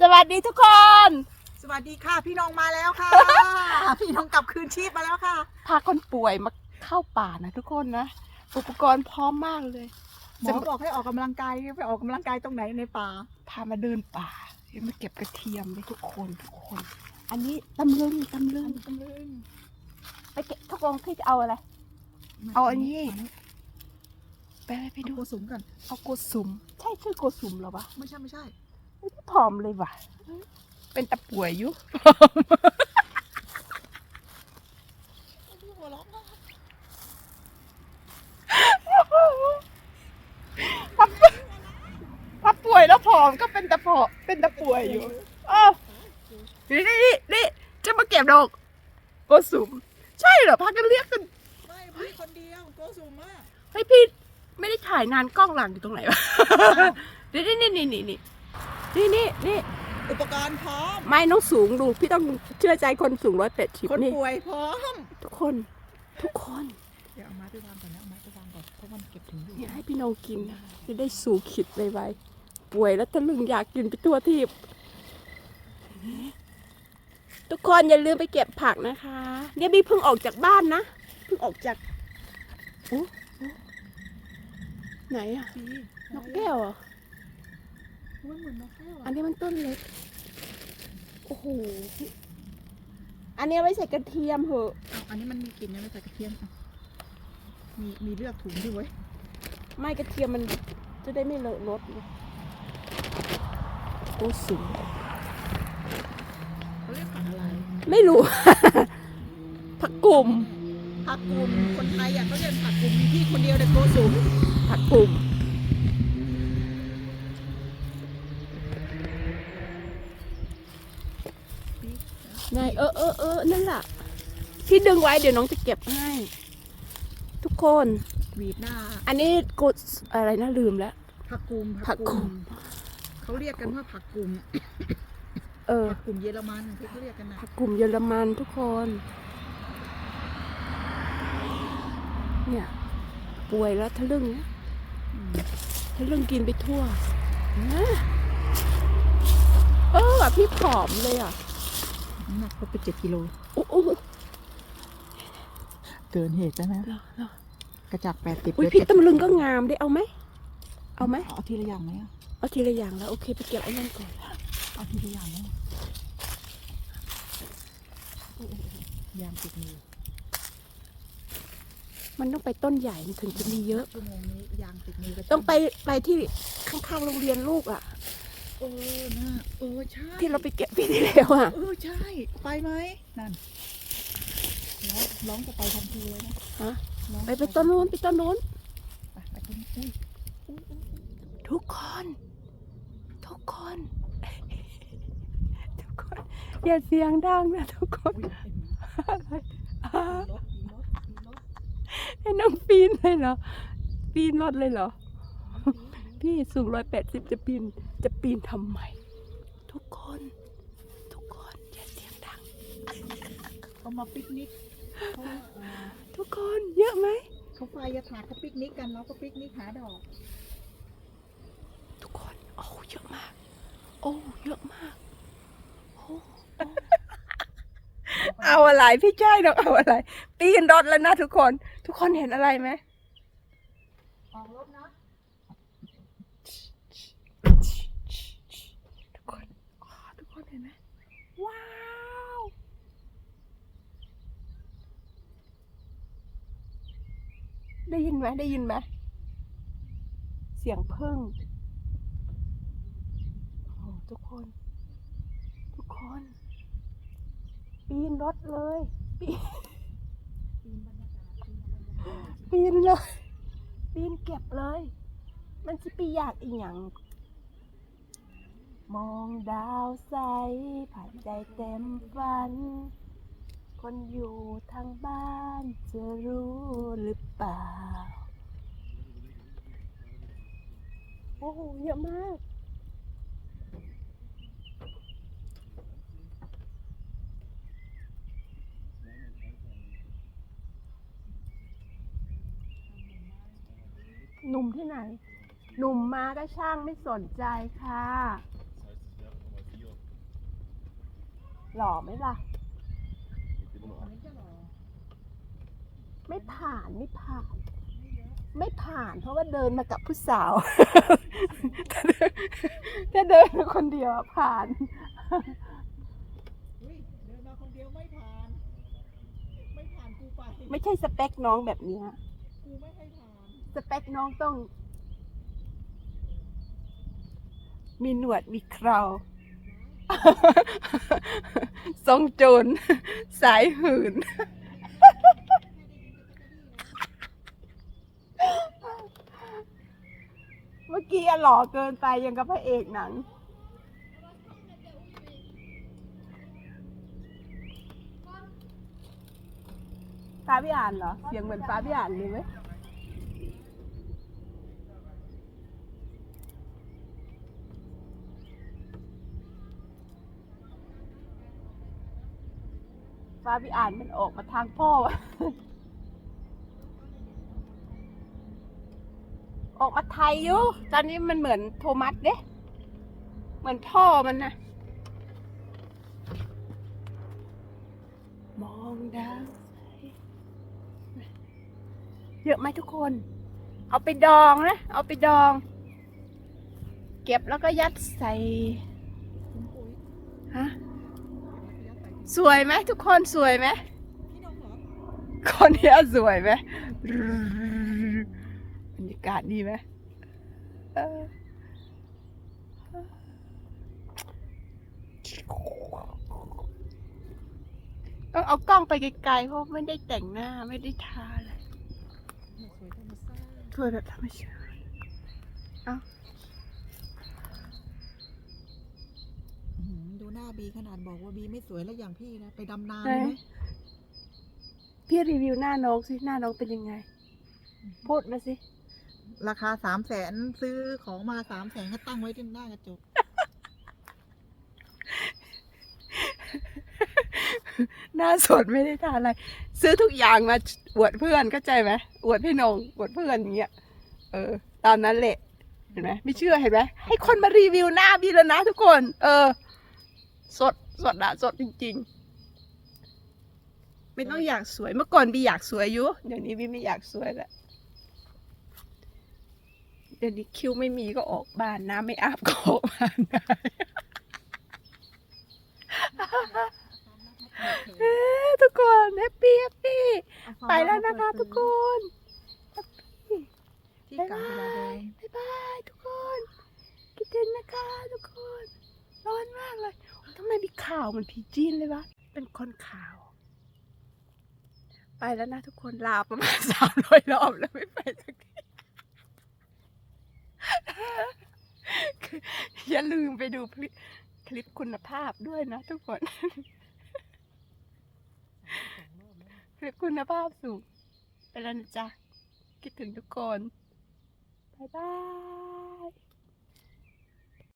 สวัสดีทุกคน สวัสดีค่ะ พี่น้องมาแล้วค่ะ พี่น้องกลับคืนชีพมาแล้วค่ะ พาคนป่วยมาเข้าป่านะทุกคนนะ อุปกรณ์พร้อมมากเลยหมอบอกให้ออกกำลังกายไปออกกำลังกายตรงไหนในป่า พามาเดินป่าเดี๋ยวมาเก็บกระเทียมเลยทุกคนทุกคน อันนี้ตำลึงตำลึงตำลึงไปเก็บทุกคนพี่จะเอาอะไร เอาอันนี้ ไปไปไปไปดูดูสูงก่อนเอาโกสุม ใช่ชื่อโกสุมเหรอวะไม่ใช่ไม่ใช่ไม่ได้ ผอมเลยว่ะ เป็นตะป่วยอยู่หัวเราะมากถ้าป่วยแล้วผอมก็เป็นตะผอเป็นตะป่วยอยู่เอ้านี่นี่นี่นี่จะมาเก็บดอกโกสุม ใช่เหรอพากันเรียกกันไม่พี่คนเดียวโกสูงมากเฮ้ยพี่ไม่ได้ถ่ายนานกล้องหลังอยู่ตรงไหนวะนี่นี่นี่นี่นี่ นี่นี่นี่นี่อุปกรณ์พร้อม ไม่น้องสูงดู พี่ต้องเชื่อใจคนสูงร้อยแปดสิบคนนี่ ป่วยพร้อม ทุกคนทุกคนเดี๋ยวเอาไม้ไปวางก่อนนะเอาไม้ไปวางก่อนเพราะมันเก็บถึงอยู่อยากให้พี่น้องกินนะจะได้สู่ขิดไวๆป่วยแล้วตะลึงอยากกินไปทั่วทีบทุกคนอย่าลืมไปเก็บผักนะคะ เนี่ยบี้เพิ่งออกจากบ้านนะเพิ่งออกจากโอ้โอ้ไหนอะพี่นกแก้วเหรอ มันเหมือนนกแก้วอัอะนนี้มันต้นเล็ก โอ้โห อันนี้เอาไว้ใส่กระเทียมเหอะเอาอันนี้มันมีกลิ่นนะไม่ใส่กระเทียมอะมีมีเลือกถุงด้วยเว้ยไม่กระเทียมมันจะได้ไม่เลอะรสไงโอ้สูงเขาเรียกผักอะไรไม่รู้ ผักกลุ่ม ผักกลุ่มคนไทยอะเขาเรียกผักกลุ่มมีพี่คนเดียวแต่โกสูงผักกลุ่ม ไงเออเออเออนั่นแหละที่ดึงไว้เดี๋ยวน้องจะเก็บให้ทุกคนหวีดหน้าอันนี้กดอะไรนะลืมแล้ว ผักกลุ่มผักกลุ่มเขาเรียกกันว่าผักกลุ่มเออผักกลุ่มเยอรมันที่เขาเรียกกันนะผักกลุ่มเยอรมันทุกคน เนี่ย ป่วยแล้วทะลึ่งนะอืมทะลึ่งกินไปทั่วนะเออพี่ผอมเลยอะ น้ำหนักลดไปเจ็ดกิโลโอ้โอ้เกินเหตุแล้วนะกระจักแปดติดอุ๊ยพี่ตำลึงก็งามได้เอาไหมเอาไหมเอาทีละอย่างไหมอะเอาทีละอย่างแล้วโอเคไปเก็บไอ้นั่นก่อนเอาทีละอย่างไหมยางติดมือมันต้องไปต้นใหญ่มันถึงจะมีเยอะชั่วโมงนี้ยางติดมือก็ต้องไปไปที่ข้างๆโรงเรียนลูกอะ เออนะเออใช่ที่เราไปเก็บปีที่แล้วอะเออใช่ ไปไหมนั่นร้องร้องจะไปทันทีเลยนะฮะร้องไปไปต้นนู้นไปต้นนู้นไปไปต้นอุ้ยทุกคน ทุกคน ทุกคน อย่าเสียงดังนะทุกคนอุ้ยอ่ามีรถมีรถมีรถ ให้น้องปีนเลยเหรอ ปีนรถเลยเหรอ พี่สูงร้อยแปดสิบจะปีนจะปีนทำไมทุกคน ทุกคนอย่าเสียงดังเขามาปิกนิกเขาเอ่อทุกคนเยอะไหมเขาไฟยาถาเขาปิกนิกกันเราก็ปิกนิกหาดอกทุกคนโอ้เยอะมาก โอ้เยอะมากโอ้โอ้เอาอะไรพี่จ้ายดอกเอาอะไร ปีนรถแล้วนะทุกคน ทุกคนเห็นอะไรไหม ออกรถนะ ทุกคนอ๋อทุกคนเห็นไหมว้าว ได้ยินไหมได้ยินไหมเสียงพึ่งโอ้ทุกคน ทุกคน ปีนรถเลย ปีนปีนเลย ปีนเก็บเลย มันจะปีอยากอีหยังมองดาวใสผ่านใจเต็มฝัน คนอยู่ทางบ้านจะรู้หรือเปล่า โอ้โห เยอะมาก หนุ่มที่ไหน หนุ่มมาก็ช่างไม่สนใจค่ะ หล่อไหมล่ะ ไม่ผ่านไม่ผ่าน ไม่ผ่านเพราะว่าเดินมากับผู้สาว ถ้าเดินมาคนเดียวอะผ่านอุ้ยเดินมาคนเดียวไม่ผ่าน ไม่ผ่านกูไป ไม่ใช่สเปคน้องแบบเนี้ยกูไม่ให้ผ่าน สเปคน้องต้อง มีหนวดมีเครา ทรงโจรสายหื่นเมื่อกี้อะหล่อเกินไปยังกับพระเอกหนัง ฟ้าพี่อ่านเหรอ เสียงเหมือนฟ้าพี่อ่านเลยไหม ฟ้าพี่อ่านมันออกมาทางพ่อวะออกมาไทยอยู่ ตอนนี้มันเหมือนโทมัสเด้เหมือนพ่อมันนะมองดาวเยอะไหมทุกคน เอาไปดองนะ เอาไปดอง เก็บแล้วก็ยัดใส่ฮะ สวยไหมทุกคนสวยไหมคนนี้สวยไหมบรรยากาศดีไหมต้องเอากล้องไปไกลๆเพราะไม่ได้แต่งหน้าไม่ได้ทาเนี่ยสวยแบบธรรมชาติอื้อหือดูหน้า บีขนาดบอกว่าบีไม่สวยแล้วอย่างพี่นะไปดำนาเลยไหมพี่รีวิวหน้าน้องสิหน้าน้องเป็นยังไง พูดมาสิ ราคาสามแสนซื้อของมาสามแสนก็ตั้งไว้ที่หน้ากระจกหน้าสดไม่ได้ทานอะไร ซื้อทุกอย่างมาอวดเพื่อนเข้าใจไหมอวดพี่นงอวดเพื่อนอย่างเงี้ยเออ ตามนั้นแหละเห็นไหมไม่เชื่อเห็นไหมให้คนมารีวิวหน้าพี่แล้วนะทุกคน เออ สดสดอะสดจริง ๆ ไม่ต้องอยากสวยเมื่อก่อนบีอยากสวยอยู่เดี๋ยวนี้บีไม่อยากสวยแล้วเดี๋ยวนี้คิ้วไม่มีก็ออกบ้านน้ำไม่อาบก็ออกบ้านได้เอ้ยทุกคนแฮปปี้แฮปปี้ไปแล้วนะคะ ทุกคนที่กาญจนาแดงบ๊ายบายทุกคน คิดถึงนะคะ ทุกคน ร้อนมากเลยทำไมมีข่าวเหมันผีจีนเลยวะ เป็นคนข่าว ไปแล้วนะทุกคนลาประมาณสามร้อยรอบแล้วไม่ไปสักทีอย่าลืมไปดูคลิปคลิปคุณภาพด้วยนะทุกคนคลิปคุณภาพสูงไปแล้วนะจ๊ะ คิดถึงทุกคน บ๊ายบาย